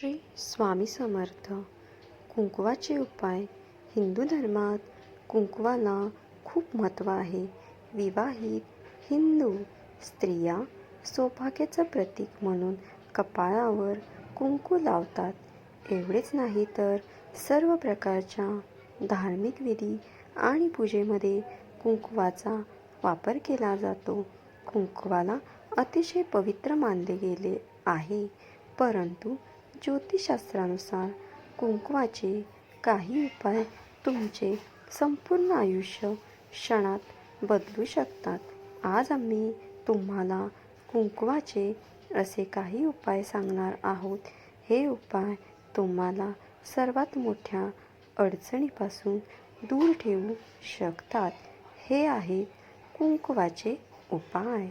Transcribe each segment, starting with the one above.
श्री स्वामी समर्थ. कुंकवाचे उपाय. हिंदू धर्मात कुंकवाला खूप महत्त्व आहे. विवाहित हिंदू स्त्रिया सौभाग्याचं प्रतीक म्हणून कपाळावर कुंकू लावतात. एवढेच नाही तर सर्व प्रकारच्या धार्मिक विधी आणि पूजेमध्ये कुंकवाचा वापर केला जातो. कुंकवाला अतिशय पवित्र मानले गेले आहे. परंतु ज्योतिषशास्त्रानुसार कुंकवाचे काही उपाय तुमचे संपूर्ण आयुष्य क्षणात बदलू शकतात. आज आम्ही तुम्हाला कुंकवाचे असे काही उपाय सांगणार आहोत. हे उपाय तुम्हाला सर्वात मोठ्या अडचणीपासून दूर ठेवू शकतात. हे आहेत कुंकवाचे उपाय.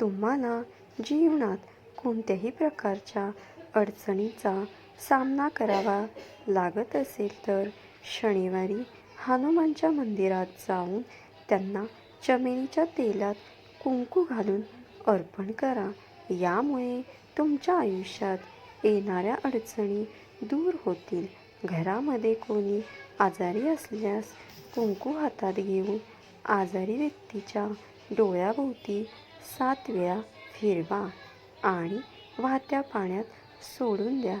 तुम्हाला जीवनात कोणत्याही प्रकारच्या अडचणीचा सामना करावा लागत असेल तर शनिवारी हनुमानच्या मंदिरात जाऊन त्यांना चमेलीच्या तेलात कुंकू घालून अर्पण करा. यामुळे तुमच्या आयुष्यात येणाऱ्या अडचणी दूर होतील. घरामध्ये कोणी आजारी असल्यास कुंकू हातात घेऊन आजारी व्यक्तीच्या डोळ्याभोवती सात वेळा फिरवा आणि वाहत्या पाण्यात सोडून द्या.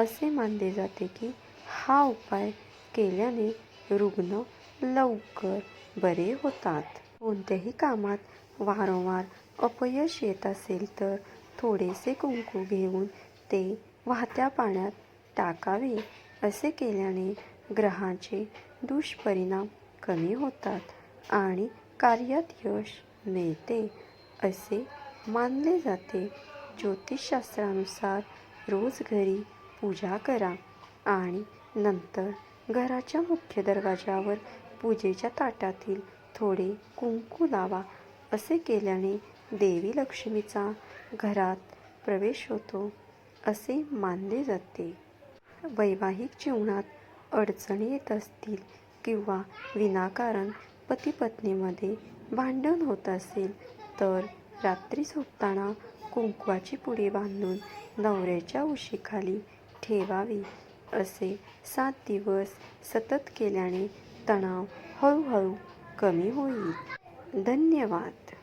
असे मानले जाते की हा उपाय केल्याने रुग्ण लवकर बरे होतात. कोणत्याही कामात वारंवार अपयश येत असेल तर थोडेसे कुंकू घेऊन ते वाहत्या पाण्यात टाकावे. असे केल्याने ग्रहाचे दुष्परिणाम कमी होतात आणि कार्यात यश मिळते. असे मानले जाते. ज्योतिषशास्त्रानुसार रोज घरी पूजा करा आणि नंतर घराच्या मुख्य दरवाजावर पूजेच्या ताटातील थोडे कुंकू लावा. असे केल्याने देवी लक्ष्मीचा घरात प्रवेश होतो असे मानले जाते. वैवाहिक जीवनात अडचणी येत असतील किंवा विनाकारण पती पत्नीमध्ये भांडण होत असेल तर रात्री झोपताना कुंकवाची पुडी बांधून नवऱ्याच्या उशीखाली ठेवावी असे सात दिवस सतत केल्याने तणाव हळूहळू कमी होईल. धन्यवाद.